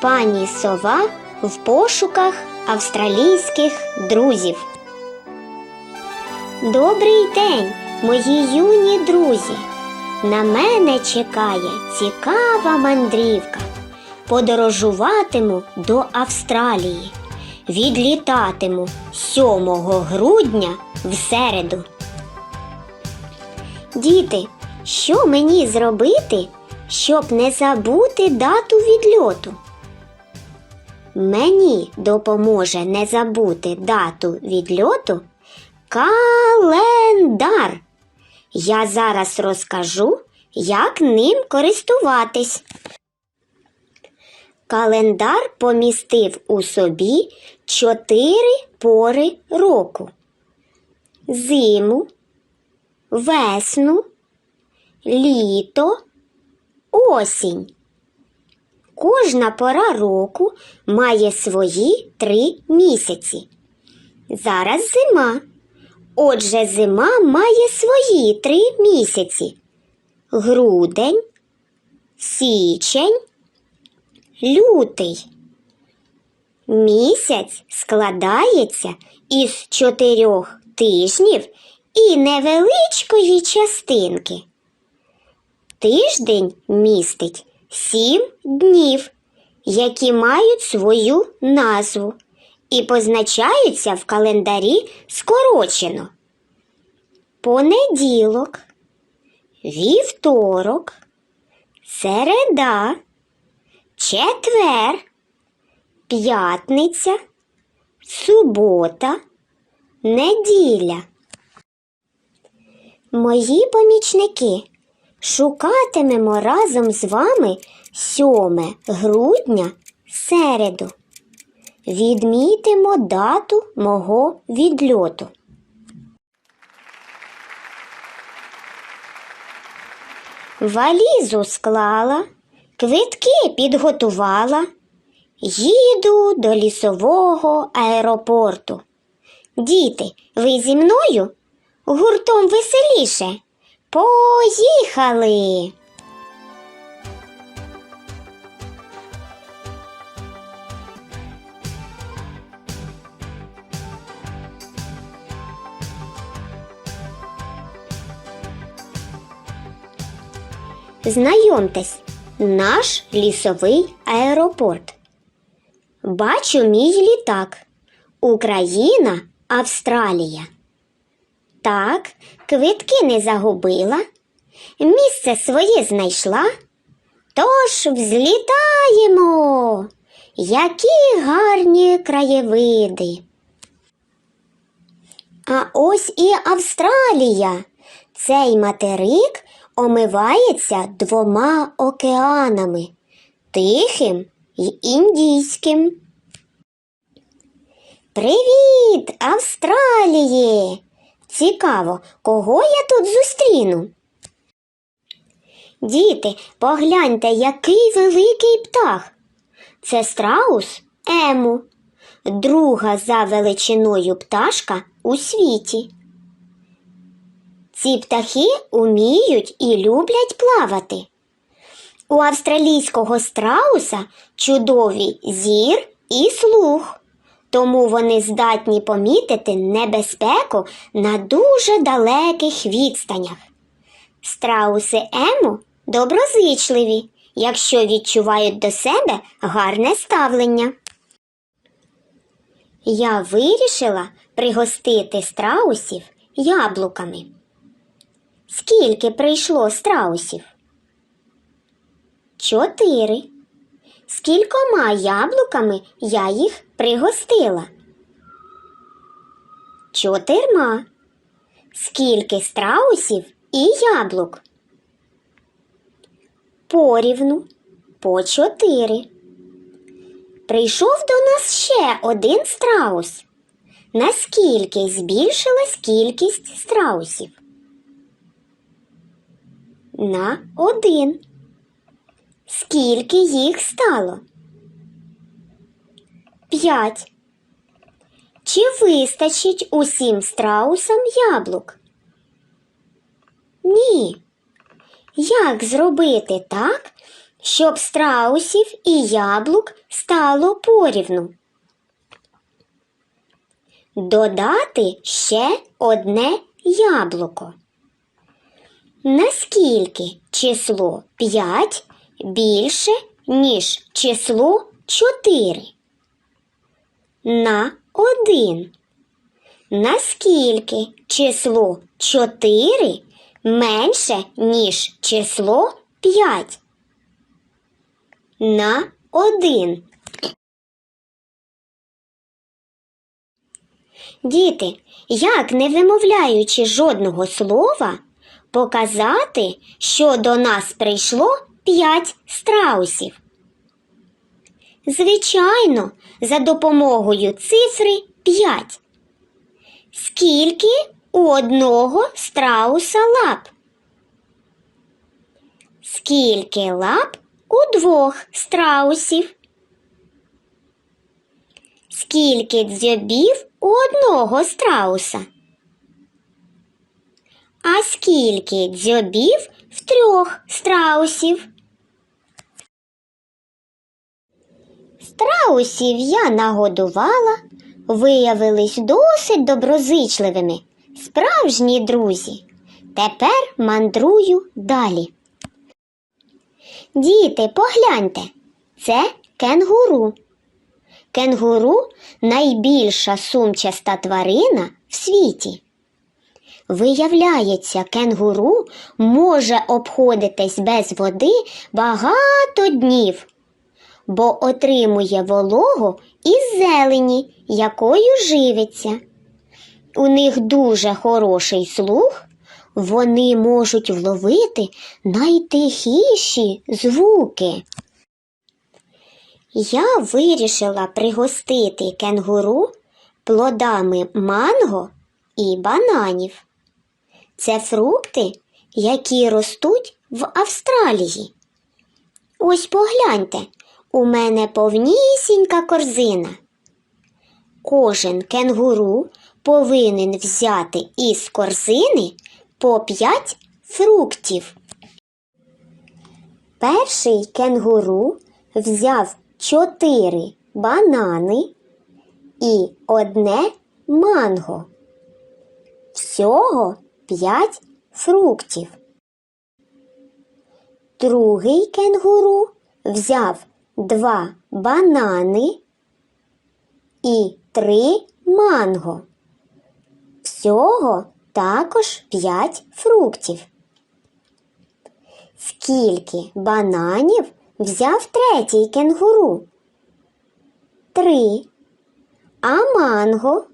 Пані сова в пошуках австралійських друзів. Добрий день, мої юні друзі. На мене чекає цікава мандрівка. Подорожуватиму до Австралії. Відлітатиму 7 грудня в середу. Діти, що мені зробити, щоб не забути дату відльоту? Мені допоможе не забути дату відльоту календар. Я зараз розкажу, як ним користуватись. Календар помістив у собі чотири пори року: зиму, весну, літо, осінь. Кожна пора року має свої три місяці. Зараз зима. Отже, зима має свої три місяці: грудень, січень, лютий. Місяць складається із чотирьох тижнів і невеличкої частинки. Тиждень містить сім днів, які мають свою назву і позначаються в календарі скорочено. Понеділок, вівторок, середа, четвер, п'ятниця, субота, неділя. Мої помічники шукатимемо разом з вами 7 грудня середу. Відмітимо дату мого відльоту. Валізу склала, квитки підготувала. Їду до лісового аеропорту. Діти, ви зі мною? Гуртом веселіше. Поїхали. Знайомтесь, наш лісовий аеропорт. Бачу мій літак. Україна, Австралія. Так, квитки не загубила, місце своє знайшла. Тож взлітаємо. Які гарні краєвиди. А ось і Австралія. Цей материк омивається двома океанами Тихим і Індійським. Привіт, Австраліє! Цікаво, кого я тут зустріну? Діти, погляньте, який великий птах. Це страус Ему, друга за величиною пташка у світі. Ці птахи уміють і люблять плавати. У австралійського страуса чудові зір і слух, тому вони здатні помітити небезпеку на дуже далеких відстанях. Страуси Ему доброзичливі, якщо відчувають до себе гарне ставлення. Я вирішила пригостити страусів яблуками. Скільки прийшло страусів? Чотири. Скількома яблуками я їх пригостила? Чотирма. Скільки страусів і яблук? Порівну по чотири. Прийшов до нас ще один страус. Наскільки збільшилась кількість страусів? На один. Скільки їх стало? П'ять. Чи вистачить усім страусам яблук? Ні. Як зробити так, щоб страусів і яблук стало порівну? Додати ще одне яблуко. Наскільки число 5 більше, ніж число 4? На 1. Наскільки число 4 менше, ніж число 5? На 1. Діти, як не вимовляючи жодного слова, показати, що до нас прийшло 5 страусів? Звичайно, за допомогою цифри 5. Скільки у одного страуса лап? Скільки лап у двох страусів? Скільки дзьобів у одного страуса? А скільки дзьобів в трьох страусів? Страусів я нагодувала, виявились досить доброзичливими, справжні друзі. Тепер мандрую далі. Діти, погляньте, це кенгуру. Кенгуру найбільша сумчаста тварина в світі. Виявляється, кенгуру може обходитись без води багато днів, бо отримує вологу із зелені, якою живиться. У них дуже хороший слух, вони можуть вловити найтихіші звуки. Я вирішила пригостити кенгуру плодами манго і бананів. Це фрукти, які ростуть в Австралії. Ось погляньте, у мене повнісінька корзина. Кожен кенгуру повинен взяти із корзини по 5 фруктів. Перший кенгуру взяв 4 банани і одне манго. Всього 5 фруктів. Другий кенгуру взяв 2 банани і 3 манго. Всього також 5 фруктів. Скільки бананів взяв третій кенгуру? Три. А манго?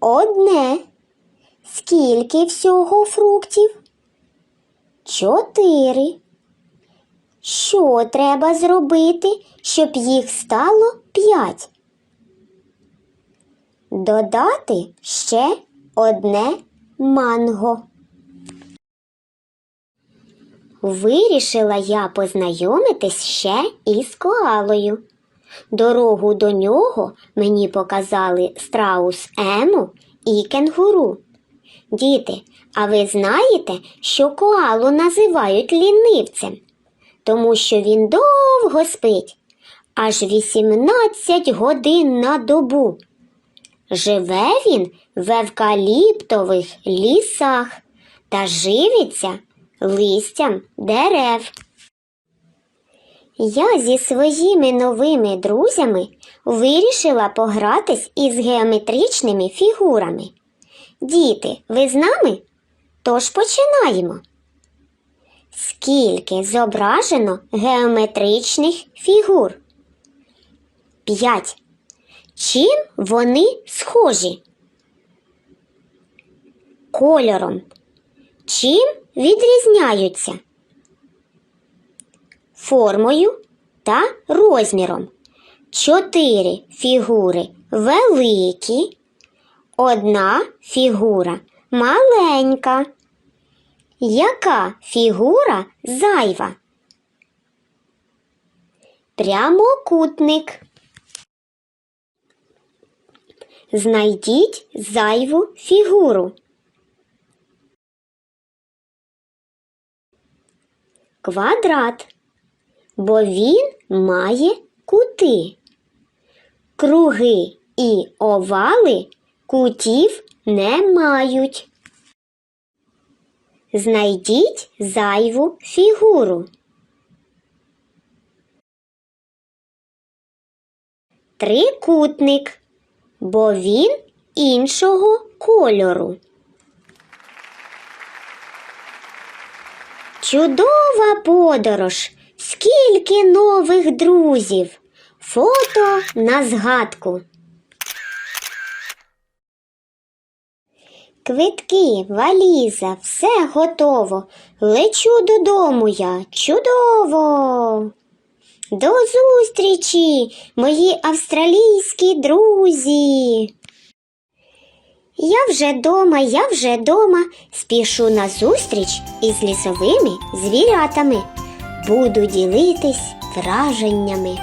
Одне. Скільки всього фруктів? Чотири. Що треба зробити, щоб їх стало п'ять? Додати ще одне манго. Вирішила я познайомитись ще із коалою. Дорогу до нього мені показали страус Ему і кенгуру. Діти, а ви знаєте, що коалу називають лінивцем, тому що він довго спить, аж 18 годин на добу. Живе він в евкаліптових лісах та живиться листям дерев. Я зі своїми новими друзями вирішила погратись із геометричними фігурами. Діти, ви з нами? Тож починаємо. Скільки зображено геометричних фігур? П'ять. Чим вони схожі? Кольором. Чим відрізняються? Формою та розміром. Чотири фігури великі, одна фігура маленька. Яка фігура зайва? Прямокутник. Знайдіть зайву фігуру. Квадрат. бо він має кути. Круги і овали кутів не мають. Знайдіть зайву фігуру. Трикутник, бо він іншого кольору. Чудова подорож! Скільки нових друзів! Фото на згадку. Квитки, валіза, все готово. Лечу додому я. Чудово! До зустрічі, мої австралійські друзі. Я вже дома, я вже дома, спішу на зустріч із лісовими звірятами. Буду ділитись враженнями.